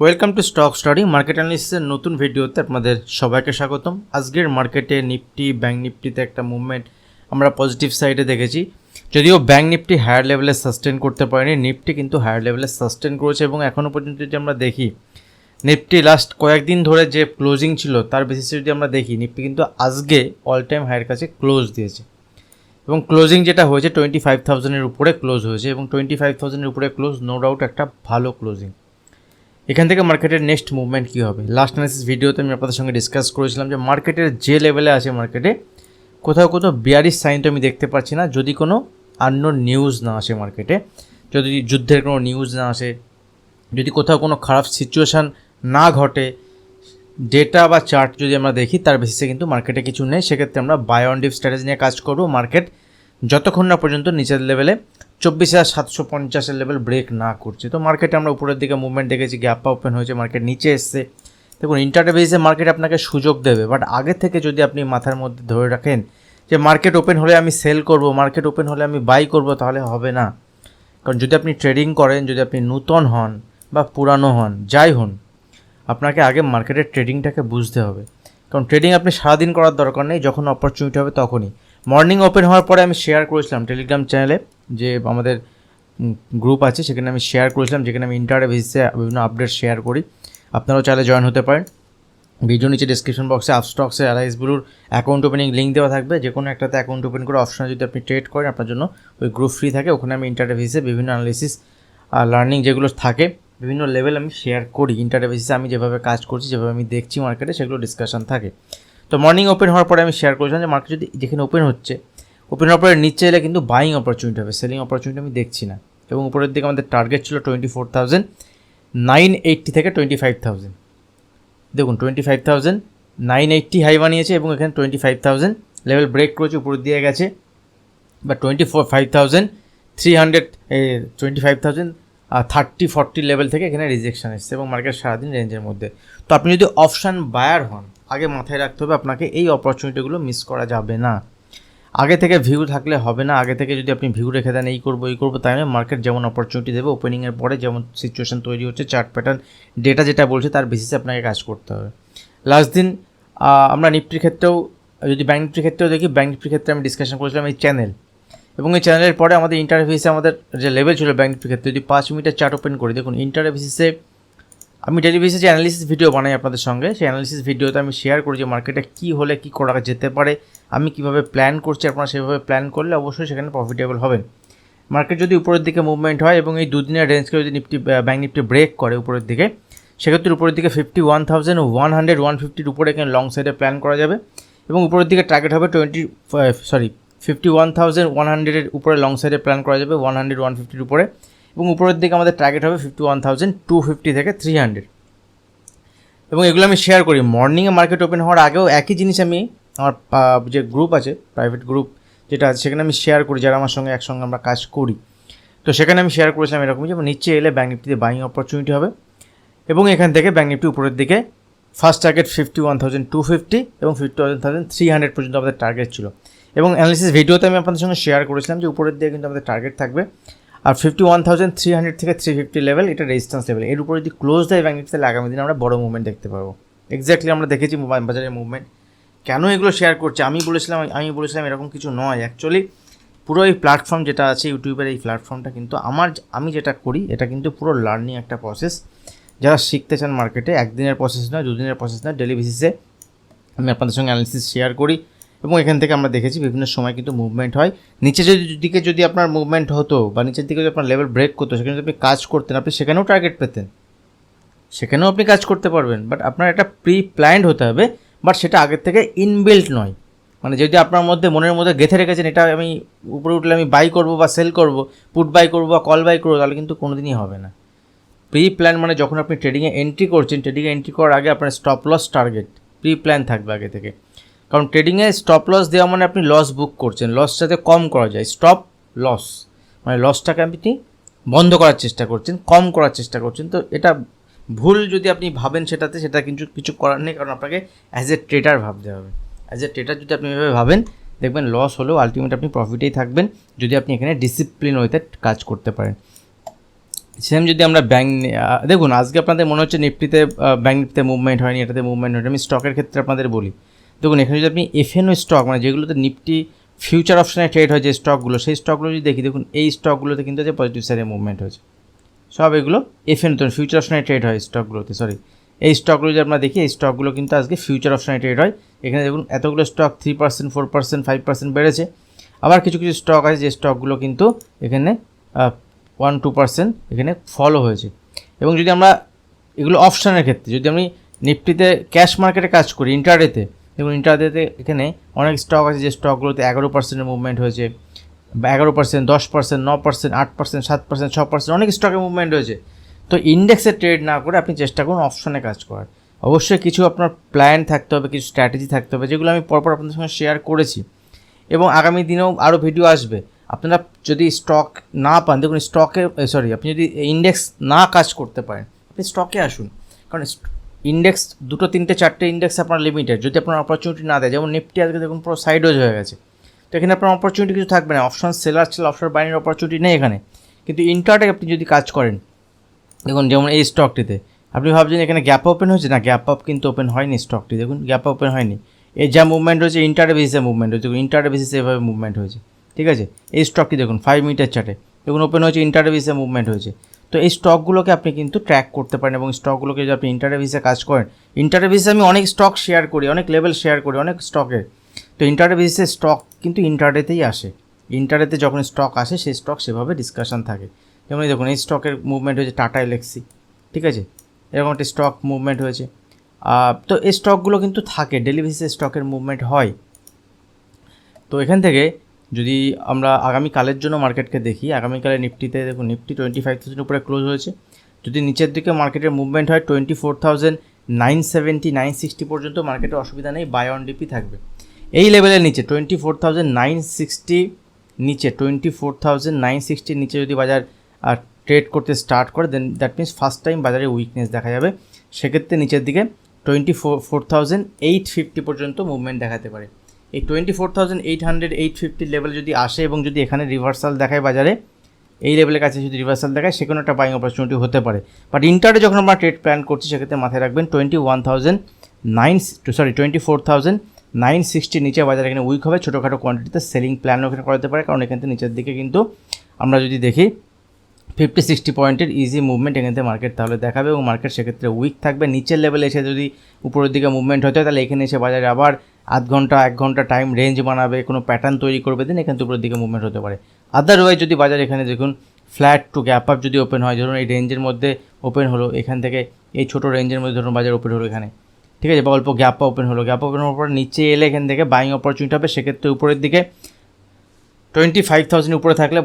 Welcome to stock study market অ্যানালিসিসের নতুন ভিডিওতে আপনাদের সবাইকে স্বাগতম। আজকের মার্কেটে নিফটি ব্যাঙ্ক নিফটিতে একটা মুভমেন্ট আমরা পজিটিভ সাইডে দেখেছি। যদিও ব্যাঙ্ক নিফটি হায়ার লেভেলে সাস্টেন করতে পারেনি নিফটি কিন্তু হায়ার লেভেলে সাস্টেন করেছে এবং এখনও পর্যন্ত যদি আমরা দেখি নিফটি লাস্ট কয়েকদিন ধরে যে ক্লোজিং ছিল, তার বেসিসে যদি আমরা দেখি নিফটি কিন্তু আজকে অল টাইম হায়ার কাছে ক্লোজ দিয়েছে। এবং ক্লোজিং যেটা হয়েছে টোয়েন্টি ফাইভ থাউজেন্ডের উপরে ক্লোজ হয়েছে এবং টোয়েন্টি ফাইভ থাউজেন্ডের উপরে ক্লোজ নো ডাউট একটা ভালো ক্লোজিং এখান থেকে মার্কেটের নেক্সট মুভমেন্ট কী হবে? লাস্ট অ্যানালিসিস ভিডিওতে আমি আপনাদের সঙ্গে ডিসকাস করেছিলাম যে মার্কেটের যে লেভেলে আছে মার্কেটে কোথাও কোথাও বিয়ারিশ সাইন তো আমি দেখতে পাচ্ছি না। যদি কোনো আন্য নিউজ না আসে মার্কেটে যদি যুদ্ধের কোনো নিউজ না আসে, যদি কোথাও কোনো খারাপ সিচুয়েশান না ঘটে ডেটা বা চার্ট যদি আমরা দেখি, তার বেসিসে কিন্তু মার্কেটে কিছু নেই। সেক্ষেত্রে আমরা বাই ডিপ স্ট্র্যাটেজি নিয়ে কাজ করব। মার্কেট যতক্ষণ না পর্যন্ত নিচের লেভেলে চব্বিশ হাজার সাতশো পঞ্চাশের লেভেল ব্রেক না করছে। তো মার্কেটে আমরা উপরের দিকে মুভমেন্ট দেখেছি গ্যাপটা ওপেন হয়েছে মার্কেট নিচে এসছে। দেখুন ইন্টারডে বেসিসে মার্কেট আপনাকে সুযোগ দেবে বাট আগে থেকে যদি আপনি মাথার মধ্যে ধরে রাখেন যে মার্কেট ওপেন হলে আমি সেল করব মার্কেট ওপেন হলে আমি বাই করব, তাহলে হবে না। কারণ যদি আপনি ট্রেডিং করেন, যদি আপনি নূতন হন বা পুরানো হন, যাই হন, আপনাকে আগে মার্কেটের ট্রেডিংটাকে বুঝতে হবে। কারণ ট্রেডিং আপনি সারাদিন করার দরকার নেই, যখন অপরচুনিটি হবে তখনই। মর্নিং ওপেন হওয়ার পরে আমি শেয়ার করেছিলাম টেলিগ্রাম চ্যানেলে যে আমাদের গ্রুপ আছে, সেখানে আমি শেয়ার করেছিলাম, যেখানে আমি ইন্টারে বেসিসে বিভিন্ন আপডেট শেয়ার করি। আপনারাও চাইলে জয়েন হতে পারেন। ভিডিও নিচে ডিসক্রিপশন বক্সে আপস্টক্সে অ্যালাইসগুলোর অ্যাকাউন্ট ওপেনিং লিঙ্ক দেওয়া থাকবে। যে কোনো একটাতে অ্যাকাউন্ট ওপেন করে অপশনে যদি আপনি ট্রেড করেন, আপনার জন্য ওই গ্রুপ ফ্রি থাকে। ওখানে আমি ইন্টারে বেসিসে বিভিন্ন অ্যানালিসিস আর লার্নিং যেগুলো থাকে, বিভিন্ন লেভেল আমি শেয়ার করি। ইন্টারে বেসিসে আমি যেভাবে কাজ করছি, যেভাবে আমি দেখছি মার্কেটে সেগুলো ডিসকাশন থাকে। তো মর্নিং ওপেন হওয়ার পরে আমি শেয়ার করেছিলাম যে মার্কেট যদি যেখানে ওপেন হচ্ছে ওপেন হওয়ার পরে নিচে এলে কিন্তু বাইং অপরচুনিটি হবে সেলিং অপরচুনিটি আমি দেখছি না। এবং উপরের দিকে আমাদের টার্গেট ছিল twenty four thousand nine eighty থেকে টোয়েন্টি ফাইভ থাউজেন্ড দেখুন twenty five thousand nine eighty high বানিয়েছে এবং এখানে twenty five thousand level break করেছে, উপরের দিয়ে গেছে। বা twenty four five thousand three hundred twenty five thousand thirty forty level থেকে এখানে রিজেকশান এসছে এবং মার্কেট সারাদিন রেঞ্জের মধ্যে। তো আপনি যদি অপশান বায়ার হন আগে মাথায় রাখতে হবে আপনাকে এই অপরচুনিটিগুলো মিস করা যাবে না। আগে থেকে ভিউ থাকলে হবে না, আগে থেকে যদি আপনি ভিউ রেখে দেন, এই করব এই করব তাই নয় মার্কেট যেমন অপরচুনিটি দেবে ওপেনিংয়ের পরে যেমন সিচুয়েশন তৈরি হচ্ছে চার্ট প্যাটার্ন ডেটা যেটা বলছে, তার বেসিসে আপনাকে কাজ করতে হবে। লাস্ট দিন আমরা নিফটির ক্ষেত্রেও, যদি ব্যাঙ্ক নিফটির ক্ষেত্রেও দেখি ব্যাঙ্ক নিফটির ক্ষেত্রে আমি ডিসকাশন করেছিলাম এই চ্যানেল এবং এই চ্যানেলের পরে আমাদের ইন্টারভিউসে আমাদের যে লেভেল ছিল ব্যাঙ্ক নিফটির ক্ষেত্রে, যদি পাঁচ মিনিটের চার্ট ওপেন করি, দেখুন ইন্টারভিউসে আমি ডেলি বেসিসে অ্যানালিসিস ভিডিও বানাই আপনাদের সঙ্গে। সেই অ্যানালিসিস ভিডিওতে আমি শেয়ার করি যে মার্কেটে কী হলে কী করা যেতে পারে, আমি কীভাবে প্ল্যান করছি, আপনারা সেভাবে প্ল্যান করলে অবশ্যই সেখানে প্রফিটেবল হবেন। মার্কেট যদি উপরের দিকে মুভমেন্ট হয় এবং এই দুদিনের রেঞ্জকে যদি নিফটি ব্যাঙ্ক নিফটি ব্রেক করে উপরের দিকে, সেক্ষেত্রে উপরের দিকে fifty one thousand one hundred one ফিফটির উপরে এখানে লং সাইডে প্ল্যান করা যাবে এবং উপরের দিকে টার্গেট হবে twenty sorry fifty one thousand one হান্ড্রেডের উপরে লং সাইডে প্ল্যান করা যাবে ওয়ান হান্ড্রেড ওয়ান ফিফটির উপরে। এবং উপরের দিকে আমাদের টার্গেট হবে fifty one thousand two fifty থেকে থ্রি হান্ড্রেড এবং এগুলো আমি শেয়ার করি। মর্নিংয়ে মার্কেট ওপেন হওয়ার আগেও একই জিনিস আমি আমার যে গ্রুপ আছে প্রাইভেট গ্রুপ যেটা আছে, সেখানে আমি শেয়ার করি, যারা আমার সঙ্গে একসঙ্গে আমরা কাজ করি। তো সেখানে আমি শেয়ার করেছিলাম এরকম যে, নিচে এলে ব্যাঙ্ক নিফটিতে বাইং অপরচুনিটি হবে এবং এখান থেকে ব্যাঙ্ক নিফটি উপরের দিকে first target fifty one thousand two fifty এবং fifty one thousand three hundred পর্যন্ত আমাদের টার্গেট ছিল। এবং অ্যানালিসিস ভিডিওতে আমি আপনাদের সঙ্গে শেয়ার করেছিলাম যে, উপরের দিকে কিন্তু আমাদের টার্গেট থাকবে আর fifty one thousand three hundred থেকে থ্রি ফিফটি লেভেল এটা রেজিস্ট্যান্স লেভেল এর উপরে যদি ক্লোজ দেয় ব্যাঙ্ক নিফটিতে আগামী দিনে আমরা বড় মুভমেন্ট দেখতে পাবো। এক্স্যাক্টলি আমরা দেখেছি মোবাইল বাজারের মুভমেন্ট কেন এগুলো শেয়ার করছে? আমি বলেছিলাম আমি বলেছিলাম এরকম কিছু নয়। অ্যাকচুয়ালি পুরো এই প্ল্যাটফর্ম যেটা আছে ইউটিউবের এই প্ল্যাটফর্মটা কিন্তু আমার আমি যেটা করি, এটা কিন্তু পুরো লার্নিং একটা প্রসেস যারা শিখতে চান মার্কেটে একদিনের প্রসেস নয়, দুদিনের প্রসেস নয় ডেলি বেসিসে আমি আপনাদের সঙ্গে অ্যানালিসিস শেয়ার করি। এবং এখান থেকে আমরা দেখেছি বিভিন্ন সময় কিন্তু মুভমেন্ট হয়। নিচে যদি, দিকে যদি আপনার মুভমেন্ট হতো বা নিচের দিকে যদি আপনার লেভেল ব্রেক করতো, সেখানে যদি আপনি কাজ করতেন, আপনি সেখানেও টার্গেট পেতেন। সেখানেও আপনি কাজ করতে পারবেন বাট আপনার একটা প্রি প্ল্যান্ড হতে হবে বাট সেটা আগের থেকে ইনবিল্ট নয়। মানে যদি আপনার মধ্যে মনের মধ্যে গেঁথে রেখেছেন, এটা আমি উপরে উঠলে আমি বাই করব বা সেল করব পুট বাই করব বা কল বাই করব, তাহলে কিন্তু কোনো দিনই হবে না। প্রি প্ল্যান মানে যখন আপনি ট্রেডিংয়ে এন্ট্রি করছেন ট্রেডিংয়ে এন্ট্রি করার আগে আপনার stop loss target pre plan থাকবে আগে থেকে। কারণ ট্রেডিংয়ে স্টপ লস দেওয়া মানে আপনি লস বুক করছেন লস যাতে কম করা যায় স্টপ লস মানে লসটাকে আপনি বন্ধ করার চেষ্টা করছেন, কম করার চেষ্টা করছেন, তো এটা ভুল যদি আপনি ভাবেন সেটাতে, সেটা কিন্তু কিছু করার নেই, কারণ আপনাকে অ্যাজ এ ট্রেডার ভাবতে হবে। অ্যাজ এ ট্রেডার যদি আপনি এভাবে ভাবেন, দেখবেন লস হলেও আলটিমেট আপনি প্রফিটেই থাকবেন, যদি আপনি এখানে ডিসিপ্লিন ওয়েতে কাজ করতে পারেন। সেম যদি আমরা ব্যাঙ্ক দেখুন, আজকে আপনাদের মনে হচ্ছে নিফটিতে ব্যাঙ্ক নিফটিতে মুভমেন্ট হয়নি, এটাতে মুভমেন্ট হয়নি, আমি স্টকের ক্ষেত্রে আপনাদের বলি। দেখুন, এখানে যদি আপনি এফএনও স্টক মানে যেগুলোতে নিফটি ফিউচার অপশানে ট্রেড হয় যে স্টকগুলো সেই স্টকগুলো যদি দেখি, দেখুন, এই স্টকগুলোতে কিন্তু যে পজিটিভ সাইডে মুভমেন্ট হয়েছে। সব এগুলো এফএন তো ফিউচার অপশনে ট্রেড হয় স্টকগুলোতে সরি এই স্টকগুলো যদি আমরা দেখি, এই স্টকগুলো কিন্তু আজকে ফিউচার অপশানে ট্রেড হয়। এখানে দেখুন, এতগুলো stock three percent four percent five percent বেড়েছে। আবার কিছু কিছু স্টক আছে যে স্টকগুলো কিন্তু এখানে ওয়ান টু পার্সেন্ট এখানে ফলো হয়েছে। এবং যদি আমরা এগুলো অপশানের ক্ষেত্রে, যদি আমি নিফটিতে ক্যাশ মার্কেটে কাজ করি ইন্টারডেতে দেখুন ইন্টারডেতে এখানে অনেক স্টক আছে, যে স্টকগুলোতে এগারো পার্সেন্টের মুভমেন্ট হয়েছে এগারো পার্সেন্ট দশ পার্সেন্ট ন পার্সেন্ট আট পার্সেন্ট সাত পার্সেন্ট ছ পার্সেন্ট অনেক স্টকের মুভমেন্ট হয়েছে। তো ইন্ডেক্সে ট্রেড না করে আপনি চেষ্টা করুন অপশনে কাজ করার। অবশ্যই কিছু আপনার প্ল্যান থাকতে হবে, কিছু স্ট্র্যাটেজি থাকতে হবে, যেগুলো আমি পরপর আপনাদের সঙ্গে শেয়ার করেছি। এবং আগামী দিনেও আরও ভিডিও আসবে। আপনারা যদি স্টক না পান, দেখুন স্টকে সরি আপনি যদি ইন্ডেক্স না কাজ করতে পারেন, আপনি স্টকে আসুন। কারণ ইন্ডেক্স দুটো, তিনটে, চারটে ইন্ডেক্স আপনার লিমিটেড যদি আপনার অপরচুনিটি না দেয়, যেমন নিফটি আজকে দেখুন পুরো সাইডওয়েজ হয়ে গেছে। তো এখানে আপনার অপরচুনিটি কিছু থাকবে না অপশন সেলার ছিল অপশন বাইনের অপরচুনিটি নেই এখানে। কিন্তু ইন্টারটে আপনি যদি কাজ করেন, দেখুন যেমন এই স্টকটিতে আপনি ভাবছেন এখানে গ্যাপ ওপেন হয়েছে? না গ্যাপ আপ কিন্তু ওপেন হয়নি স্টকটি দেখুন গ্যাপ ওপেন হয়নি। এই যা মুভমেন্ট হয়েছে ইন্টারে বেসিসে মুভমেন্ট হয়েছে দেখুন ইন্টারে বেসিসে এভাবে মুভমেন্ট হয়েছে, ঠিক আছে? এই স্টকটি দেখুন ফাইভ মিনিটের চার্টে দেখুন ওপেন হয়েছে ইন্টারে বেসিসে মুভমেন্ট হয়েছে। তো এই স্টকগুলোকে আপনি কিন্তু ট্র্যাক করতে পারেন এবং স্টকগুলোকে যদি আপনি ইন্টারে বেসিসে কাজ করেন ইন্টারে বেসিসে আমি অনেক স্টক শেয়ার করি, অনেক লেভেল শেয়ার করি, অনেক স্টকের তো ইন্টারে বেসিসে স্টক কিন্তু ইন্টারডেতেই আসে। ইন্টারডেতে যখন স্টক আসে, সেই স্টক সেভাবে ডিসকাশন থাকে। যেমন দেখুন, এই স্টকের মুভমেন্ট হয়েছে টাটা এলেক্সি ঠিক আছে? এরকম একটা স্টক মুভমেন্ট হয়েছে। তো এই স্টকগুলো কিন্তু থাকে ডেলি বেসিসে স্টকের মুভমেন্ট হয়। তো এখান থেকে যদি আমরা আগামীকালের জন্য মার্কেটকে দেখি, আগামীকালে নিফটিতে দেখুন, নিফটি টোয়েন্টি ফাইভ থাউজেন্ড উপরে ক্লোজ হয়েছে। যদি নিচের দিকে মার্কেটের মুভমেন্ট হয় twenty four thousand nine seventy nine sixty পর্যন্ত মার্কেটে অসুবিধা নেই বাই অন ডিপি থাকবে। এই লেভেলের নিচে twenty four thousand nine sixty নিচে টোয়েন্টি ফোর থাউজেন্ড নাইন সিক্সটির নিচে যদি বাজার ট্রেড করতে স্টার্ট করে then that means first time বাজারে উইকনেস দেখা যাবে। সেক্ষেত্রে নিচের দিকে twenty four four thousand eight fifty পর্যন্ত মুভমেন্ট দেখাতে পারে। এই twenty four thousand eight hundred eight fifty level যদি আসে এবং যদি এখানে রিভার্সাল দেখায় বাজারে, এই লেভেলের কাছে যদি রিভার্সাল দেখায় সে কোনো একটা বাইং অপরচুনিটি হতে পারে। বাট ইন্টারে যখন আমরা ট্রেড প্ল্যান করছি, সেক্ষেত্রে মাথায় রাখবেন twenty one thousand nine sorry twenty four thousand nine sixty নিচে বাজার এখানে উইক হবে, ছোটোখাটো কোয়ান্টিটিতে সেলিং প্ল্যানও এখানে করাতে পারে, কারণ এখান থেকে নিচের দিকে কিন্তু আমরা যদি দেখি ফিফটি সিক্সটি পয়েন্টের ইজি মুভমেন্ট এখান থেকে মার্কেট তাহলে দেখাবে এবং মার্কেট সেক্ষেত্রে উইক থাকবে। নিচের লেভেলে এসে যদি উপরের দিকে মুভমেন্ট হতে হয়, তাহলে এখানে এসে বাজারে আবার আধ ঘণ্টা, এক ঘণ্টা টাইম রেঞ্জ বানাবে, কোনো প্যাটার্ন তৈরি করবে দেন এখান থেকে উপরের দিকে মুভমেন্ট হতে পারে। আদারওয়াইজ যদি বাজার এখানে দেখুন ফ্ল্যাট টু গ্যাপ আপ যদি ওপেন হয়, ধরুন এই রেঞ্জের মধ্যে ওপেন হলো, এখান থেকে এই ছোটো রেঞ্জের মধ্যে ধরুন বাজার ওপেন হলো এখানে। ঠিক আছে? বা অল্প গ্যাপ ওপেন হলো। গ্যাপ ওপেন হওয়ার পর নিচে এলে এখান থেকে বাইং অপরচুনিটি হবে, সেক্ষেত্রে উপরের দিকে টোয়েন্টি ফাইভ থাউজেন্ড উপরে থাকলে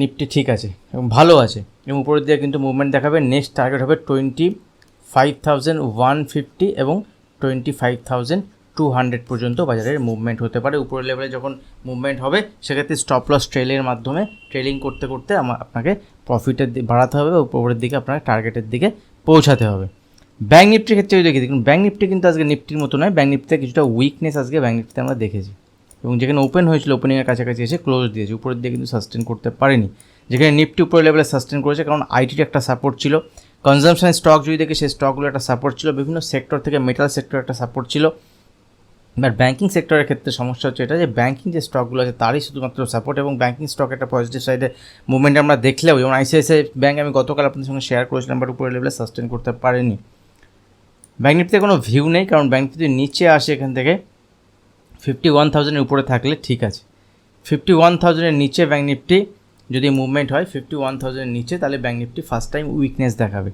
নিফটি ঠিক আছে এবং ভালো আছে। এবং উপরের দিকে কিন্তু মুভমেন্ট দেখাবে নেক্সট টার্গেট হবে twenty five thousand one fifty এবং twenty five thousand two hundred পর্যন্ত বাজারের মুভমেন্ট হতে পারে। উপরের লেভেলে যখন মুভমেন্ট হবে, সেক্ষেত্রে স্টপ লস ট্রেলের মাধ্যমে ট্রেলিং করতে করতে আপনাকে প্রফিটের বাড়াতে হবে উপরের দিকে আপনাকে টার্গেটের দিকে পৌঁছাতে হবে। ব্যাঙ্ক নিফটির ক্ষেত্রে দেখি, দেখুন ব্যাঙ্ক নিফটি কিন্তু আজকে নিফটির মতো নয়। ব্যাঙ্ক নিফটিতে কিছুটা উইকনেস আজকে ব্যাঙ্ক নিফটিতে আমরা দেখেছি। এবং যেখানে ওপেন হয়েছিল ওপেনিংয়ের কাছাকাছি এসে ক্লোজ দিয়েছে। উপরের দিকে কিন্তু সাস্টেন করতে পারেনি। যেখানে নিফটি উপরের লেভেলে সাস্টেন করেছে, কারণ আইটির একটা সাপোর্ট ছিল। কনজামশন স্টক যদি দেখি, সেই স্টকগুলো একটা সাপোর্ট ছিল। বিভিন্ন সেক্টর থেকে মেটাল সেক্টর একটা সাপোর্ট ছিল। এবার ব্যাঙ্কিং সেক্টরের ক্ষেত্রে সমস্যা হচ্ছে এটা যে ব্যাঙ্কিং যে স্টকগুলো আছে, তারই শুধুমাত্র সাপোর্ট এবং ব্যাঙ্কিং স্টক একটা পজিটিভ সাইডে মুভমেন্ট আমরা দেখলেও, যেমন আইসিআইসিআই ব্যাঙ্ক আমি গতকাল আপনাদের সঙ্গে শেয়ার করেছিলাম বাট উপরে লেভেলে সাস্টেন করতে পারেনি। ব্যাঙ্ক নিফটিতে কোনো ভিউ নেই, কারণ ব্যাঙ্ক যদি নিচে আসে এখান থেকে ফিফটি ওয়ান থাউজেন্ডের উপরে থাকলে ঠিক আছে। ফিফটি ওয়ান থাউজেন্ডের নিচে ব্যাঙ্ক নিফটি যদি মুভমেন্ট হয় ফিফটি ওয়ান থাউজেন্ডের নিচে তাহলে bank Nifty first time weakness দেখাবে।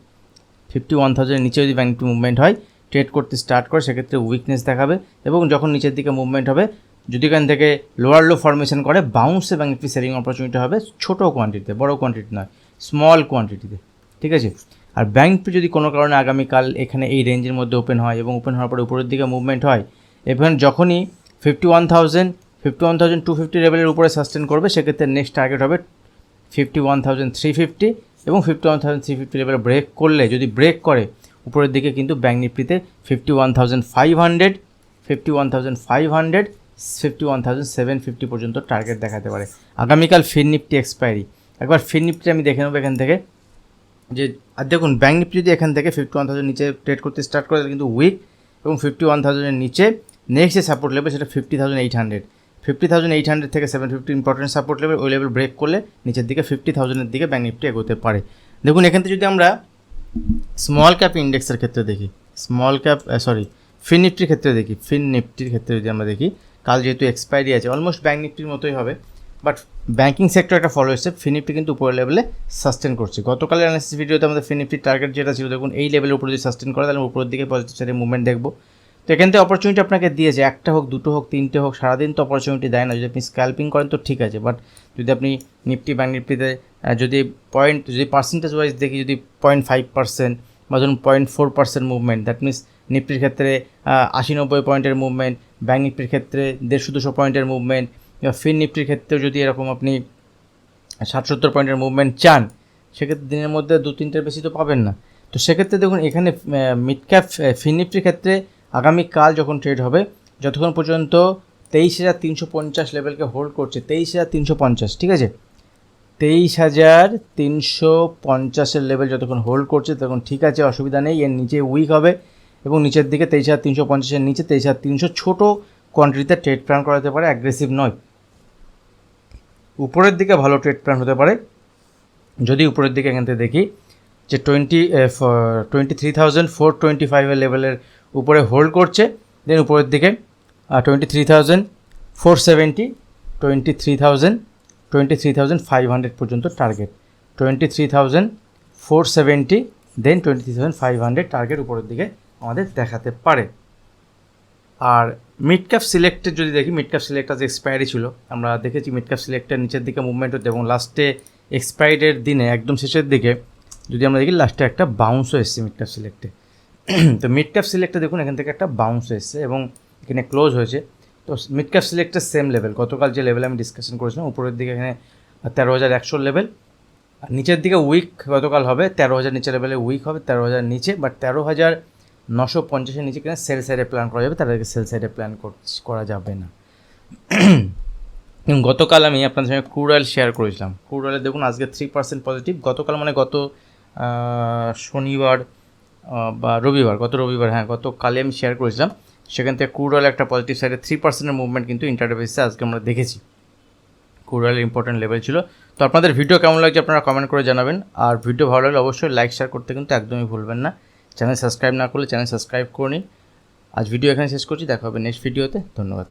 ফিফটি ওয়ান থাউজেন্ডের নিচে যদি ব্যাঙ্ক নিফটি মুভমেন্ট হয় ট্রেড করতে স্টার্ট করে, সেক্ষেত্রে উইকনেস দেখাবে এবং যখন নিচের দিকে মুভমেন্ট হবে, যদি এখান থেকে লোয়ার লো ফরমেশন করে বাউন্সে ব্যাঙ্ক নিফটি সেলিং অপরচুনিটি হবে ছোটো কোয়ান্টিটিতে বড় কোয়ান্টিটি নয় স্মল কোয়ান্টিটিতে ঠিক আছে? আর ব্যাঙ্ক যদি কোনো কারণে আগামীকাল এখানে এই রেঞ্জের মধ্যে ওপেন হয় এবং ওপেন হওয়ার পরে উপরের দিকে মুভমেন্ট হয় এবং যখনই fifty one thousand fifty one thousand two fifty লেভেলের উপরে সাস্টেন করবে, সেক্ষেত্রে নেক্সট টার্গেট হবে fifty one thousand three fifty এবং fifty one thousand three fifty লেভেলে ব্রেক করলে, যদি ব্রেক করে উপরের দিকে কিন্তু bank নিফটিতে fifty one thousand five hundred fifty one thousand five hundred fifty one thousand seven fifty পর্যন্ত টার্গেট দেখাতে পারে। আগামীকাল ফিন নিফটি এক্সপায়ারি একবার ফিন নিফটি আমি দেখে নেব এখান থেকে। যে, আর দেখুন ব্যাঙ্ক নিফটি যদি এখান থেকে ফিফটি ওয়ান থাউজেন্ড নিচে ট্রেড করতে স্টার্ট করে কিন্তু উইক এবং ফিফটি ওয়ান থাউজেন্ডের নিচে নেক্সট যে সাপোর্ট লেভেল সেটা fifty thousand eight hundred fifty thousand eight hundred থেকে seven fifty important support level ওই লেভেল ব্রেক করলে নিচের দিকে ফিফটি থাউজেন্ডের দিকে ব্যাঙ্ক নিফটি এগোতে পারে। দেখুন, এখান থেকে যদি আমরা স্মল ক্যাপ ইন্ডেক্সের ক্ষেত্রে দেখি। স্মল ক্যাপ সরি ফিন নিফটির ক্ষেত্রে দেখি। ফিন নিফটির ক্ষেত্রে যদি আমরা দেখি, কাল যেহেতু এক্সপায়ারি আছে অলমোস্ট ব্যাঙ্ক নিফটির মতোই হবে। বাট ব্যাঙ্কিং সেক্টর একটা ফলো হচ্ছে ফিনিফটি কিন্তু উপরের লেভেলে সাস্টেন করছে। গতকালের অ্যানালিসিস ভিডিওতে আমাদের ফিনিফটির টার্গেট যেটা ছিল, দেখুন, এই লেভেলের উপরে যদি সাস্টেন করে, তাহলে উপরের দিকে পজিটিভ সাইডে মুভমেন্ট দেখব। তো এখান থেকে অপরচুনিটি আপনাকে দিয়েছে, একটা হোক, দুটো হোক, তিনটে হোক, সারাদিন তো অপরচুনিটি দেয় না। যদি আপনি স্ক্যাল্পিং করেন তো ঠিক আছে বাট যদি আপনি নিফটি ব্যাঙ্ক নিফটিতে যদি পয়েন্ট যদি পার্সেন্টেজ ওয়াইজ দেখি, যদি পয়েন্ট ফাইভ পার্সেন্ট বা ধরুন point four percent movement that means নিফটির ক্ষেত্রে আশি নব্বই পয়েন্টের মুভমেন্ট ব্যাঙ্ক নিফটির ক্ষেত্রে দেড়শো দুশো পয়েন্টের মুভমেন্ট ফিন নিফটির ক্ষেত্রেও যদি এরকম আপনি ষাট সত্তর পয়েন্টের মুভমেন্ট চান, সেক্ষেত্রে দিনের মধ্যে দু তিনটের বেশি তো পাবেন না। তো সেক্ষেত্রে দেখুন, এখানে মিড ক্যাপ ফিন নিফটির ক্ষেত্রে আগামীকাল যখন ট্রেড হবে, যতক্ষণ পর্যন্ত তেইশ হাজার তিনশো পঞ্চাশ লেভেলকে হোল্ড করছে, তেইশ হাজার তিনশো পঞ্চাশ, ঠিক আছে? তেইশ হাজার তিনশো পঞ্চাশের লেভেল যতক্ষণ হোল্ড করছে তখন ঠিক আছে, অসুবিধা নেই, এর নিচে উইক হবে এবং নিচের দিকে তেইশ হাজার তিনশো পঞ্চাশের নিচে তেইশ হাজার তিনশো ছোটো কোয়ান্টিটিতে ট্রেড প্ল্যান করা যেতে পারে অ্যাগ্রেসিভ নয়। উপরের দিকে ভালো ট্রেড প্ল্যান হতে পারে। যদি উপরের দিকে এখান থেকে দেখি যে twenty twenty three thousand four twenty ফাইভের লেভেলের উপরে হোল্ড করছে দেন উপরের দিকে twenty three thousand four seventy twenty three thousand twenty three thousand five hundred পর্যন্ত target twenty three thousand four seventy then twenty three thousand five hundred target উপরের দিকে আমাদের দেখাতে পারে। আর মিড ক্যাপ সিলেক্টের যদি দেখি মিড ক্যাপ সিলেক্ট আজ এক্সপায়ারি ছিল। আমরা দেখেছি মিড ক্যাপ সিলেক্টের নিচের দিকে মুভমেন্ট হতে এবং লাস্টে এক্সপায়ারির দিনে, একদম শেষের দিকে, যদি আমরা দেখি লাস্টে একটা বাউন্সও এসছে মিড ক্যাপ সিলেক্টে তো মিড ক্যাপ সিলেক্টে দেখুন, এখান থেকে একটা বাউন্স এসছে এবং এখানে ক্লোজ হয়েছে। তো মিড ক্যাপ সিলেক্টের সেম লেভেল গতকাল যে লেভেল আমি ডিসকাশন করেছিলাম, উপরের দিকে এখানে তেরো হাজার একশোর লেভেল আর নিচের দিকে উইক গতকাল হবে, তেরো হাজার নিচের লেভেলে উইক হবে, তেরো হাজার নিচে বাট তেরো হাজার নশো পঞ্চাশের নিচে কিনা সেল সাইডে প্ল্যান করা যাবে, তাদেরকে সেল সাইডে প্ল্যান করা যাবে না। গতকাল আমি আপনাদের সঙ্গে ক্রুড অয়েল শেয়ার করেছিলাম। ক্রুড অয়েলে দেখুন, আজকে থ্রি পার্সেন্ট পজিটিভ গতকাল মানে গত শনিবার বা রবিবার, গত রবিবার হ্যাঁ গতকালে আমি শেয়ার করেছিলাম। সেখান থেকে ক্রুড অয়েল একটা পজিটিভ সাইডে থ্রি পার্সেন্টের মুভমেন্ট কিন্তু ইন্টারভেসে আজকে আমরা দেখেছি। ক্রুড অয়েলের ইম্পর্টেন্ট লেভেল ছিল। তো আপনাদের ভিডিও কেমন লাগছে আপনারা কমেন্ট করে জানাবেন। আর ভিডিও ভালো লাগলে অবশ্যই লাইক শেয়ার করতে কিন্তু একদমই ভুলবেন না। চ্যানেল সাবস্ক্রাইব না করলে চ্যানেল সাবস্ক্রাইব করে নিন। আজ ভিডিও এখানে শেষ করছি। দেখা হবে নেক্সট ভিডিওতে ধন্যবাদ।